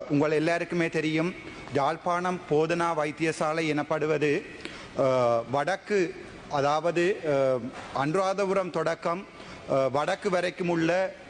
உங்கள் எல்லாருக்குமே தெரியும் யாழ்ப்பாணம் போதனா வைத்தியசாலை எனப்படுவது வடக்கு அதாவது அனுராதபுரம் தொடக்கம் வடக்கு வரைக்கும் உள்ள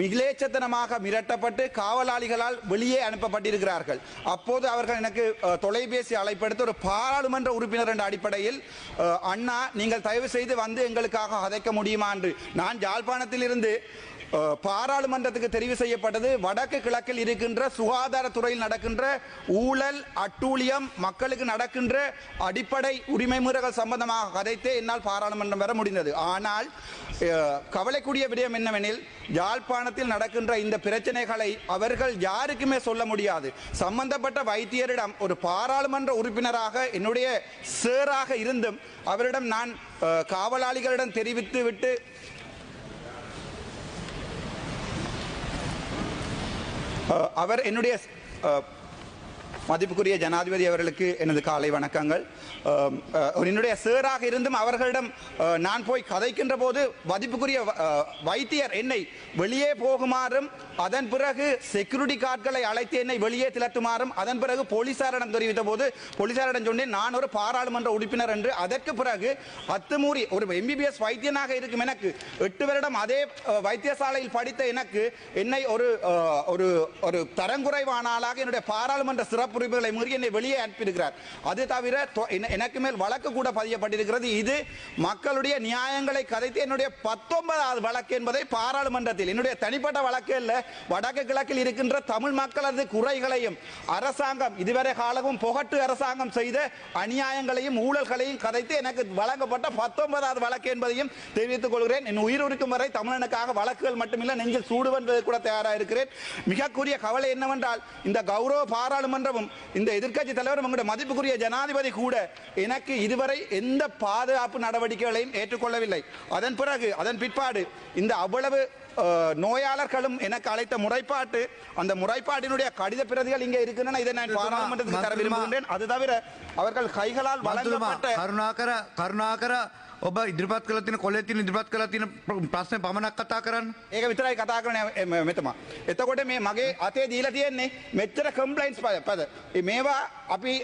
மிகிலேச்சத்தனமாக மிரட்டப்பட்டு காவலாளிகளால் வெளியே அனுப்பப்பட்டிருக்கிறார்கள். அப்போது அவர்கள் எனக்கு தொலைபேசி அழைப்படுத்த ஒரு பாராளுமன்ற உறுப்பினர் என்ற அடிப்படையில் அண்ணா நீங்கள் தயவு செய்து வந்து எங்களுக்காக அதைக்க முடியுமா? என்று. நான் யாழ்ப்பாணத்திலிருந்து பாராளுமன்றத்துக்கு தெரிவு செய்யப்பட்டது. வடக்கு கிழக்கில் இருக்கின்ற சுகாதாரத்துறையில் நடக்கின்ற ஊழல் அட்டூழியம் மக்களுக்கு நடக்கின்ற அடிப்படை உரிமை மீறல்கள் சம்பந்தமாக கதைத்தே என்னால் பாராளுமன்றம் வர முடிந்தது. ஆனால் கவலைக்கூடிய விடயம் என்னவெனில் யாழ்ப்பாணத்தில் நடக்கின்ற இந்த பிரச்சனைகளை அவர்கள் யாருக்குமே சொல்ல முடியாது. சம்பந்தப்பட்ட வைத்தியரிடம் ஒரு பாராளுமன்ற உறுப்பினராக என்னுடைய சேராக இருந்தும் அவரிடம் நான் காவலாளிகளிடம் தெரிவித்து விட்டு அவர் என்னுடைய மதிப்புக்குரிய ஜனாதிபதி அவர்களுக்கு எனது காலை வணக்கங்கள். என்னுடைய சேராக இருந்தும் அவர்களிடம் நான் போய் கதைக்கின்ற போது மதிப்புக்குரிய வ- வைத்தியர் என்னை வெளியே போகுமாறும் அதன் பிறகு செக்யூரிட்டி கார்டுகளை அழைத்து என்னை வெளியே திரட்டுமாறும் அதன் பிறகு போலீசாரிடம் தெரிவித்த போது போலீசாரிடம் சொன்னேன் நான் ஒரு பாராளுமன்ற உறுப்பினர் என்று. அதற்கு பிறகு அத்துமூறி ஒரு எம்பிபிஎஸ் வைத்தியனாக இருக்கும் எனக்கு எட்டு வருடம் அதே வைத்தியசாலையில் படித்த எனக்கு என்னை ஒரு ஒரு ஒரு தரங்குறைவான என்னுடைய பாராளுமன்ற சிறப்பு உறுப்பினர்களை மீறி என்னை வெளியே அனுப்பியிருக்கிறார். அது தவிர எனக்கு மேல் வழக்கு கூட பதியப்பட்டிருக்கிறது. இது மக்களுடைய நியாயங்களை கதைத்து என்னுடைய பத்தொன்பதாவது வழக்கு என்பதை பாராளுமன்றத்தில் என்னுடைய தனிப்பட்ட வழக்கு அல்ல வடக்கு கிழக்கில் இருக்கின்ற தமிழ் மக்களது குறைகளையும் அரசாங்கம் இதுவரை காலமும் புகட்டு அரசாங்கம் செய்த அநியாயங்களையும் ஊழல்களையும் கதைத்து எனக்கு வழங்கப்பட்ட பத்தொன்பதாவது வழக்கு என்பதையும் தெரிவித்துக் கொள்கிறேன். என் உயிர் இருக்கும் வரை தமிழனுக்காக வழக்குகள் மட்டுமில்லை நெஞ்சில் சூடுவென்பது கூட தயாராக இருக்கிறேன். மிகக்குரிய கவலை என்னவென்றால் இந்த கௌரவ பாராளுமன்றம் தலைவரும் இந்த எதிர்க்கட்சி தலைவர் உங்களுடைய மதிப்புக்குரிய ஜனாதிபதி கூட எனக்கு இதுவரை எந்த பாதுகாப்பு நடவடிக்கைகளையும் ஏற்றுக்கொள்ளவில்லை. அதன் பிறகு அதன் பிற்பாடு இந்த அவ்வளவு நோயாளர்களும் எனக்கு அழைத்த முறைப்பாட்டு அந்த முறைப்பாட்டினுடைய கடித பிரதிகள் இங்கே இருக்கின்றன. இதை நான் பாராளுமன்றத்துக்கு தர விரும்புகின்றேன். அது தவிர அவர்கள் கைகளால் வழங்கப்பட்ட கருணாகர கருணாகர ඔබ ඉදිරිපත් කළ තියෙන කොල්ලේ තියෙන ඉදිරිපත් කළ තියෙන ප්‍ර- ප්‍රශ්න පමණක් කතා කරන්න. ඒක විතරයි කතා කරන මෙතමා. එතකොට මේ මගේ අතේ දීලා තියෙන්නේ මෙච්චර කම්පලයින්ස් පද මේවා අපි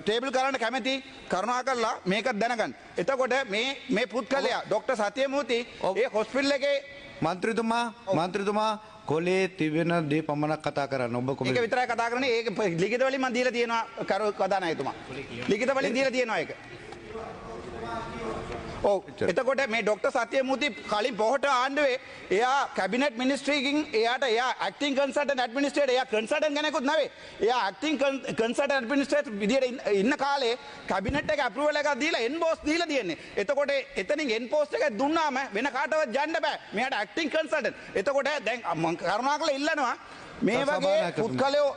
ටේබල් කරන්න කැමති කරුණා කරලා මේකත් දැනගන්න. එතකොට මේ මේ පුද්ගලයා ඩොක්ටර් සත්‍යමූර්ති ඔව්. ඒ හොස්පිටල් එකේ මන්ත්‍රතුමා මන්ත්‍රතුමා කොලේ තිබෙන දේ පමණක් කතා කරන්න ඔබ කොම ඒක විතරයි කතා කරන්නේ ඒක ලිඛිත වලින් මම දීලා තියෙනවා කරු කදානායතුමා ලිඛිත වලින් දීලා තියෙනවා ඒක ඔව්. එතකොට මේ ඩොක්ටර් සත්‍යමූර්ති කලින් පොහොට ආණ්ඩුවේ එයා කැබිනට් මිනිස්ට්‍රීකින් එයාට එයා ඇක්ටිං කන්සල්ටන්ට් ඇඩ්මිනිස්ට්‍රේටර් එයා කන්සල්ටන්ට් කෙනෙකුත් නෙවෙයි. එයා ඇක්ටිං කන්සල්ටන්ට් ඇඩ්මිනිස්ට්‍රේටර් විදියට ඉන්න- කාලේ කැබිනට් එක අප්‍රූවල් එකක් දීලා එන්බෝස් දීලා තියෙන්නේ. එතකොට එතනින් එන්පෝස්ට් එක දුන්නාම වෙන කාටවත් යන්න බෑ. මෙයාට ඇක්ටිං කන්සල්ටන්ට් එතකොට දැන් මම කරුණාකරලා ඉල්ලනවා. මේ වගේ. පුත්කලයෝ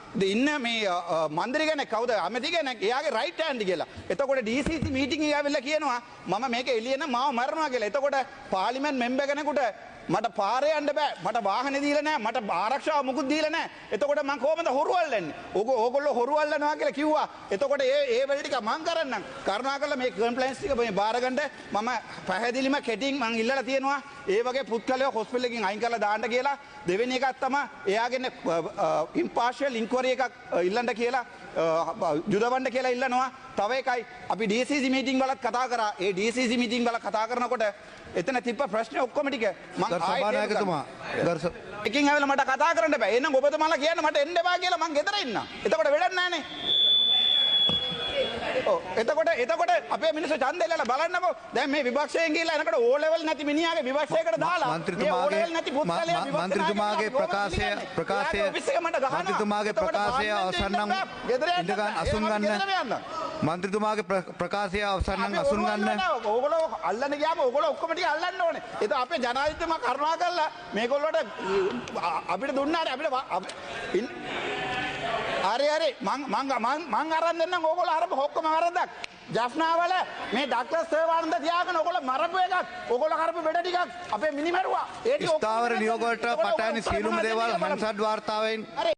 ඉන්න මේ අ, අ, මන්දිරි කෙනෙක් කවුද අමති කෙනෙක් එයාගේ රයිට් හෑන්ඩ් කියලා. එතකොට DCC මීටින් එක ඇවිල්ලා කියනවා මම මේක එළියන මාව මරනවා කියලා. එතකොට පාර්ලිමේන්තු මෙම්බර් කෙනෙකුට මට පාරේ යන්න බෑ මට වාහනේ දීලා නැහැ මට ආරක්ෂාව මුකුත් දීලා නැහැ. එතකොට මං කොහොමද හොරු අල්ලන්නේ? ඕක ඕගොල්ලෝ හොරු අල්ලනවා කියලා කිව්වා. එතකොට ඒ ඒ වෙල ටික මං කරන්නම්. කරුණාකරලා මේ කම්ප්ලයින්ස් ටික මේ බාරගන්න මම පැහැදිලිම කෙටින් මං ඉල්ලලා තියෙනවා. ඒ වගේ පුත්කලයෝ හොස්පිටල් එකකින් අයින් කරලා දාන්න කියලා. දෙවෙනි එකක් තමයි එයාගෙන ඉම්පාර්ෂල් ඉන්ක්වරි එකක් අ, ඉල්ලන්න කියලා අ, යුදවන්න කියලා ඉල්ලනවා. තව එකයි අපි DCC මීටින් වලත් කතා කරා. ඒ DCC මීටින් වල කතා කරනකොට එතන තිබ්බ ප්‍රශ්න ඔක්කොම ටික මං ගරු ආයෙත් ඒක සභානායකතුමා එකින් ඇවිල්ලා මට කතා කරන්න බෑ. එහෙනම් ඔබතුමාලා කියන්න මට එන්න එපා කියලා මං ගෙදර ඉන්නම්. එතකොට වැඩක් නැහනේ. ඔව් එතකොට එතකොට අපේ මිනිස්සු ඡන්ද දෙලා බලන්නකෝ. දැන් මේ විපක්ෂයෙන් ගිහිල්ලා එනකොට ඕ ලෙවල් නැති මිනිහාගේ විපක්ෂයකට දාලා මන්ත්‍රීතුමාගේ මන්ත්‍රීතුමාගේ ප්‍රකාශය ප්‍රකාශය මන්ත්‍රීතුමාගේ ප්‍රකාශය අවසන් නම් ඉඳගන්න අසුන් ගන්න. මන්ත්‍රීතුමාගේ ප්‍රකාශය අවසන් නම් අසුන් ගන්න. ඕගොල්ලෝ අල්ලන්න ගියාම ඕගොල්ලෝ ඔක්කොම ටික අල්ලන්න ඕනේ. ඒක අපේ ජනාධිපතිතුමා කරුණා කරලා මේගොල්ලෝට අපිට දුන්නාට අපිට හරි හරි. මං මං මං අරන් දෙන්නම් ඕගොල්ලෝ අරප හොක්කම අරදක්. ජෆ්නාවල මේ ඩක්ලස් සර්වානන්ද තියාගෙන ඕගොල්ලෝ මරපු එකක්. ඕගොල්ලෝ කරපු වැඩ ටිකක් අපේ මිනි මැරුවා ඒක ස්ථාවර නියෝග වලට පටහැනි සියලුම දේවල් මන්සඩ් වාර්තාවෙන් හරි.